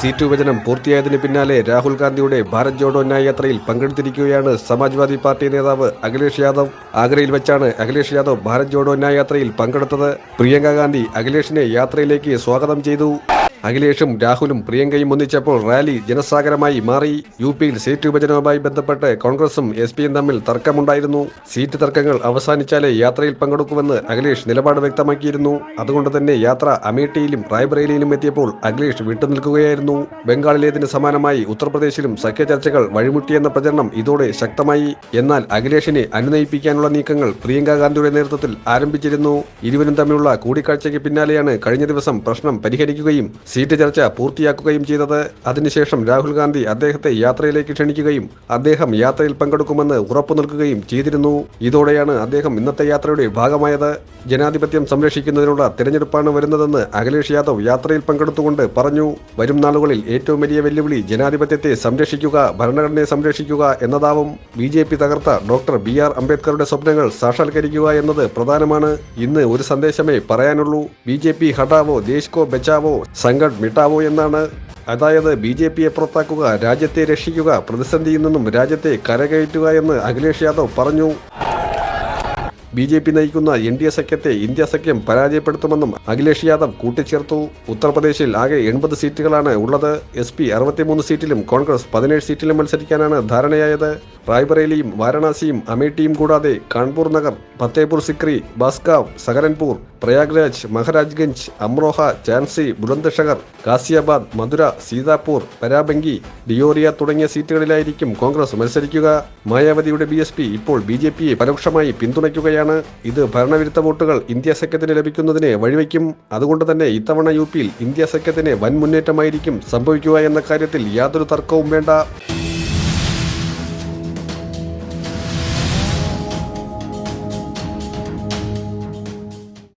Seat വിഭജനം പൂർത്തിയായതിന് പിന്നാലെ രാഹുൽ ഗാന്ധിയുടെ ഭാരത് ജോഡോ ന്യായ യാത്രയിൽ പങ്കെടുത്തിരിക്കുകയാണ് സമാജ്വാദി പാർട്ടി നേതാവ് അഖിലേഷ് യാദവ്. ആഗ്രയിൽ വെച്ചാണ് അഖിലേഷ് യാദവ് ഭാരത് ജോഡോ ന്യായ യാത്രയിൽ പങ്കെടുത്തത്. പ്രിയങ്ക ഗാന്ധി അഖിലേഷിനെ യാത്രയിലേക്ക് സ്വാഗതം ചെയ്തു. അഖിലേഷും രാഹുലും പ്രിയങ്കയും ഒന്നിച്ചപ്പോൾ റാലി ജനസാഗരമായി മാറി. യു പിയിൽ സീറ്റ് വിഭജനവുമായി ബന്ധപ്പെട്ട് കോൺഗ്രസും എസ് പിയും തമ്മിൽ തർക്കമുണ്ടായിരുന്നു. സീറ്റ് തർക്കങ്ങൾ അവസാനിച്ചാലേ യാത്രയിൽ പങ്കെടുക്കുമെന്ന് അഖിലേഷ് നിലപാട് വ്യക്തമാക്കിയിരുന്നു. അതുകൊണ്ട് തന്നെ യാത്ര അമേഠിയിലും റായ്ബറേലിയിലും എത്തിയപ്പോൾ അഖിലേഷ് വിട്ടുനിൽക്കുകയായിരുന്നു. ബംഗാളിലേതിന് സമാനമായി ഉത്തർപ്രദേശിലും സഖ്യ ചർച്ചകൾ വഴിമുട്ടിയെന്ന പ്രചരണം ഇതോടെ ശക്തമായി. എന്നാൽ അഖിലേഷിനെ അനുനയിപ്പിക്കാനുള്ള നീക്കങ്ങൾ പ്രിയങ്ക ഗാന്ധിയുടെ നേതൃത്വത്തിൽ ആരംഭിച്ചിരുന്നു. ഇരുവരും തമ്മിലുള്ള കൂടിക്കാഴ്ചയ്ക്ക് പിന്നാലെയാണ് കഴിഞ്ഞ ദിവസം പ്രശ്നം പരിഹരിക്കുകയും സീറ്റ് ചർച്ച പൂർത്തിയാക്കുകയും ചെയ്തത്. അതിനുശേഷം രാഹുൽ ഗാന്ധി അദ്ദേഹത്തെ യാത്രയിലേക്ക് ക്ഷണിക്കുകയും അദ്ദേഹം യാത്രയിൽ പങ്കെടുക്കുമെന്ന് ഉറപ്പു നൽകുകയും ചെയ്തിരുന്നു. ഇതോടെയാണ് അദ്ദേഹം ഇന്നത്തെ യാത്രയുടെ ഭാഗമായത്. ജനാധിപത്യം സംരക്ഷിക്കുന്നതിനുള്ള തിരഞ്ഞെടുപ്പാണ് വരുന്നതെന്ന് അഖിലേഷ് യാദവ് യാത്രയിൽ പങ്കെടുത്തുകൊണ്ട് പറഞ്ഞു. വരും നാളുകളിൽ ഏറ്റവും വലിയ വെല്ലുവിളി ജനാധിപത്യത്തെ സംരക്ഷിക്കുക ഭരണഘടനയെ സംരക്ഷിക്കുക എന്നതാവും. ബി ജെ പി തകർത്ത ഡോക്ടർ ബി ആർ അംബേദ്കറുടെ സ്വപ്നങ്ങൾ സാക്ഷാത്കരിക്കുക എന്നത് പ്രധാനമാണ്. ഇന്ന് ഒരു സന്ദേശമേ പറയാനുള്ളൂ. ബി ജെ പി ഹടാവോ ദേശ് കോ ബച്ചാവോ സംഘട് മിട്ടാവോ എന്നാണ് അതായത് ബി ജെ പിയെ പുറത്താക്കുക രാജ്യത്തെ രക്ഷിക്കുക പ്രതിസന്ധിയിൽ നിന്നും രാജ്യത്തെ കരകയറ്റുക എന്ന് അഖിലേഷ് യാദവ് പറഞ്ഞു. ബി ജെ പി നയിക്കുന്ന എൻ ഡി എ സഖ്യത്തെ ഇന്ത്യ സഖ്യം പരാജയപ്പെടുത്തുമെന്നും അഖിലേഷ് യാദവ് കൂട്ടിച്ചേർത്തു. ഉത്തർപ്രദേശിൽ ആകെ എൺപത് സീറ്റുകളാണ് ഉള്ളത്. എസ് പി അറുപത്തിമൂന്ന് സീറ്റിലും കോൺഗ്രസ് പതിനേഴ് സീറ്റിലും മത്സരിക്കാനാണ് ധാരണയായത്. റായ്ബറേലിയും വാരണാസിയും അമേഠിയും കൂടാതെ കാൺപൂർ നഗർ ഫത്തേപൂർ സിക്രി ബാസ്കാവ് സഹരൻപൂർ പ്രയാഗ്രാജ് മഹാരാജ്ഗഞ്ച് അമ്രോഹ ഝാൻസി ബുലന്ദഷഹർ ഗാസിയാബാദ് മധുര സീതാപൂർ പരാബങ്കി ഡിയോറിയ തുടങ്ങിയ സീറ്റുകളിലായിരിക്കും കോൺഗ്രസ് മത്സരിക്കുക. മായാവതിയുടെ ബി ഇപ്പോൾ ബി ജെ പിയെ പരോക്ഷമായി പിന്തുണയ്ക്കുകയാണ്. ഇത് ഭരണവിരുദ്ധ വോട്ടുകൾ ഇന്ത്യ സഖ്യത്തിന് ലഭിക്കുന്നതിന് വഴിവെക്കും. അതുകൊണ്ട് തന്നെ ഇത്തവണ യു പിയിൽ ഇന്ത്യ സഖ്യത്തിന് വൻ മുന്നേറ്റമായിരിക്കും സംഭവിക്കുക എന്ന കാര്യത്തിൽ യാതൊരു തർക്കവും വേണ്ട.